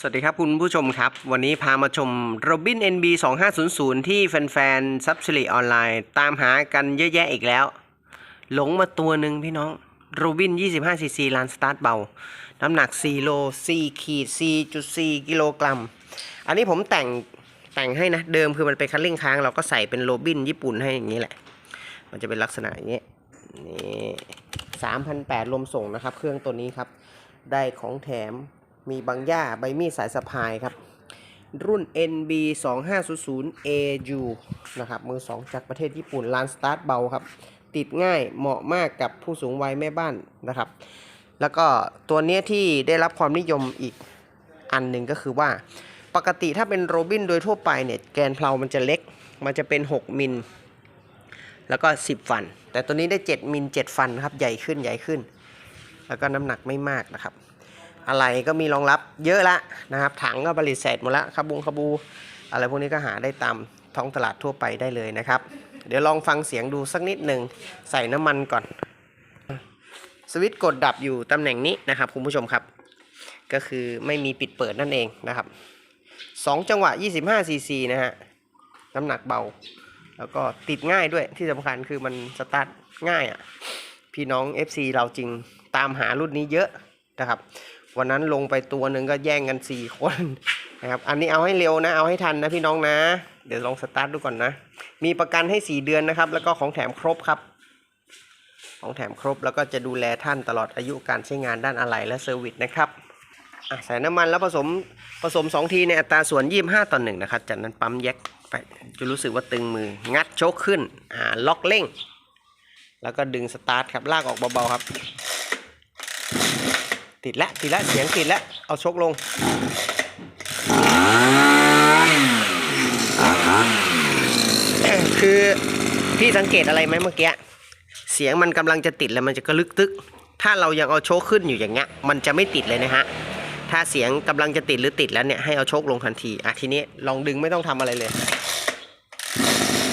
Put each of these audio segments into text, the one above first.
สวัสดีครับคุณผู้ชมครับ วันนี้พามาชม Robin NB 2500 ที่แฟนๆซับซิลิออนไลน์ ตามหากันเยอะแยะอีกแล้ว หลงมาตัวหนึ่งพี่น้อง Robin 25cc ลานสตาร์ทเบา น้ำหนัก 4 โล 4 ขีด 4.4 กิโลกรัม อันนี้ผมแต่งแต่งให้นะ เดิมคือมันเป็นคันเร่งค้าง เราก็ใส่เป็นโรบินญี่ปุ่นให้อย่างนี้แหละ มันจะเป็นลักษณะอย่างนี้นี่3,800รวมส่งนะครับ เครื่องตัวนี้ครับ ได้ของแถม มีบางย่าใบมีดสายสะพายครับ รุ่น NB 2500 AU นะครับ มือ 2 จากประเทศญี่ปุ่นลานสตาร์ทเบาครับ ติดง่ายเหมาะมากกับผู้สูงวัยแม่บ้านนะครับ แล้วก็ตัวนี้ที่ได้รับความนิยมอีกอันหนึ่งก็คือว่า ปกติถ้าเป็นโรบินโดยทั่วไปเนี่ย แกนเพลามันจะเล็ก มันจะเป็น 6 มิล แล้วก็ 10 ฟัน แต่ตัวนี้ได้ 7 มิล 7 ฟันนะครับ ใหญ่ขึ้นใหญ่ขึ้น แล้วก็น้ำหนักไม่มากนะครับ อะไรก็มีรองรับเยอะละนะครับ ถังก็ผลิตเสร็จหมดละคาบูงคาบู อะไรพวกนี้ก็หาได้ตามท้องตลาดทั่วไปได้เลยนะครับ เดี๋ยวลองฟังเสียงดูสักนิดหนึ่งใส่น้ำมันก่อน สวิตช์กดดับอยู่ตำแหน่งนี้นะครับคุณผู้ชมครับ ก็คือไม่มีปิดเปิดนั่นเองนะครับ 2 จังหวะ 25 ซีซีนะฮะน้ำหนักเบา แล้วก็ติดง่ายด้วยที่สำคัญคือมันสตาร์ทง่ายอะ่ะพี่น้อง FC เราจริงตามหารุ่นนี้เยอะนะครับ วันนั้นลงไปตัวหนึ่งก็แย่งกัน4คนนะครับ อันนี้เอาให้เร็วนะ เอาให้ทันนะพี่น้องนะ เดี๋ยวลองสตาร์ทดูก่อนนะ มีประกันให้4เดือนนะครับ แล้วก็ของแถมครบครับ ของแถมครบแล้วก็จะดูแลท่านตลอดอายุการใช้งานด้านอะไหล่และเซอร์วิสนะครับใส่น้ำมันแล้วผสมผสม 2 ทีในอัตราส่วน 25 ต่อ 1 นะครับ จากนั้นปั๊มแยกไปจะรู้สึกว่าตึงมือ งัดโชคขึ้น อ่า ล็อกเร่ง แล้วก็ดึงสตาร์ทครับ ลากออกเบาๆครับ ติดแล้วติดแล้วเสียงติดแล้วเอาชกลง คือพี่สังเกตอะไรไหมเมื่อกี้ เสียงมันกำลังจะติดแล้วมันจะกระลึกตึก ถ้าเรายังเอาโชคขึ้นอยู่อย่างเงี้ย มันจะไม่ติดเลยนะฮะ ถ้าเสียงกำลังจะติดหรือติดแล้วเนี่ยให้เอาโชคลงทันที อะทีนี้ลองดึงไม่ต้องทำอะไรเลย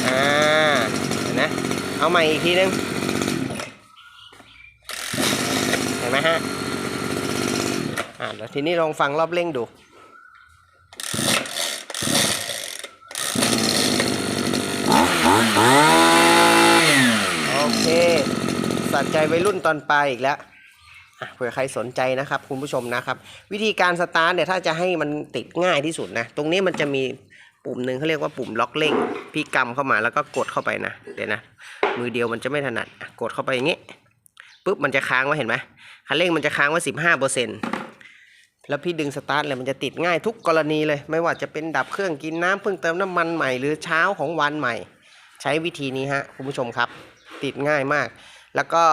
อ่านนะ เอาใหม่อีกทีนึงเห็นไหมฮะ อ่าแล้วทีนี้ลองฟังรอบเร่งดู โอเคสัใจวัยรุ่นตอนปลายอีกแล้วเผื่อใครสนใจนะครับคุณผู้ชมนะครับ วิธีการสตาร์ทเนี่ยถ้าจะให้มันติดง่ายที่สุดนะ ตรงนี้มันจะมีปุ่มหนึ่งเขาเรียกว่าปุ่มล็อกเร่ง พี่กำเข้ามาแล้วก็กดเข้าไปนะ เดี๋ยวนะ มือเดียวมันจะไม่ถนัด กดเข้าไปอย่างงี้ปุ๊บมันจะค้างไว้เห็นไหมคันเร่งมันจะค้างไว้สิบห้าเปอร์เซ็นต์ แล้วพี่ดึงสตาร์ทเลยมันจะติดง่ายทุกกรณีเลย ไม่ว่าจะเป็นดับเครื่องกินน้ำเพิ่งเติมน้ำมันใหม่หรือเช้าของวันใหม่ ใช้วิธีนี้ฮะคุณผู้ชมครับ ติดง่ายมาก แล้วก็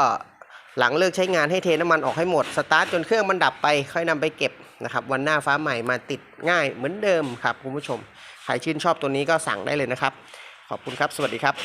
หลังเลิกใช้งานให้เทน้ำมันออกให้หมดสตาร์ทจนเครื่องมันดับไปค่อยนำไปเก็บนะครับวันหน้าฟ้าใหม่มาติดง่ายเหมือนเดิมครับคุณผู้ชมใครชื่นชอบตัวนี้ก็สั่งได้เลยนะครับ ขอบคุณครับ สวัสดีครับ